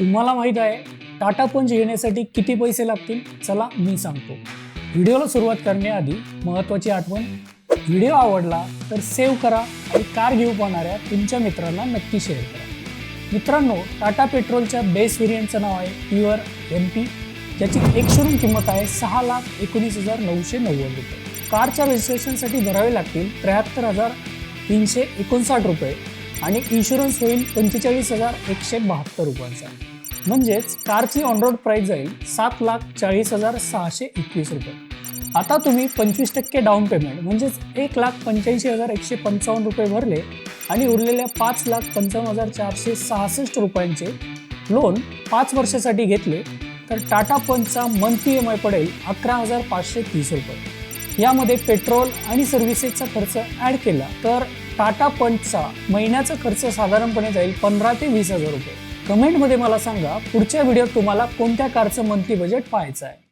तुम्हाला माहीत आहे टाटा पंच घेण्यासाठी किती पैसे लागतील? चला मी सांगतो. व्हिडिओला सुरुवात करण्याआधी महत्त्वाची आठवण व्हिडिओ आवडला तर सेव्ह करा आणि कार घेऊ पाहणाऱ्या तुमच्या मित्रांना नक्की शेअर करा. मित्रांनो टाटा पेट्रोलच्या बेस व्हेरियंटचं नाव आहे प्युअर एम पी ज्याची एक शोरूम किंमत आहे सहा लाख एकोणीस हजार नऊशे नव्वद रुपये. कारच्या रजिस्ट्रेशनसाठी भरावे लागतील त्र्याहत्तर हजार तीनशे एकोणसाठ रुपये. आणि इन्शुरन्स होईल पंचेचाळीस हजार एकशे बहात्तर रुपयांचा. म्हणजेच कारची ऑनरोड प्राईस जाईल सात लाख चाळीस हजार सहाशे एकवीस रुपये. आता तुम्ही पंचवीस टक्के डाऊन पेमेंट म्हणजेच एक लाख पंच्याऐंशी हजार एकशे पंचावन्न रुपये भरले आणि उरलेल्या पाच लाख पंचावन्न हजार चारशे सहासष्ट रुपयांचे लोन पाच वर्षासाठी घेतले तर टाटा पंचचा मंथली एम आय पडेल अकरा हजार पाचशे तीस रुपये. यामध्ये पेट्रोल आणि सर्व्हिसेसचा खर्च ॲड केला. तर टाटा पंचचा महिन्याचा खर्च साधारणपणे जाईल पंधरा ते वीस हजार रुपये. कमेंटमध्ये मला सांगा पुढच्या व्हिडिओत तुम्हाला कोणत्या कारचं मंथली बजेट पाहायचं आहे?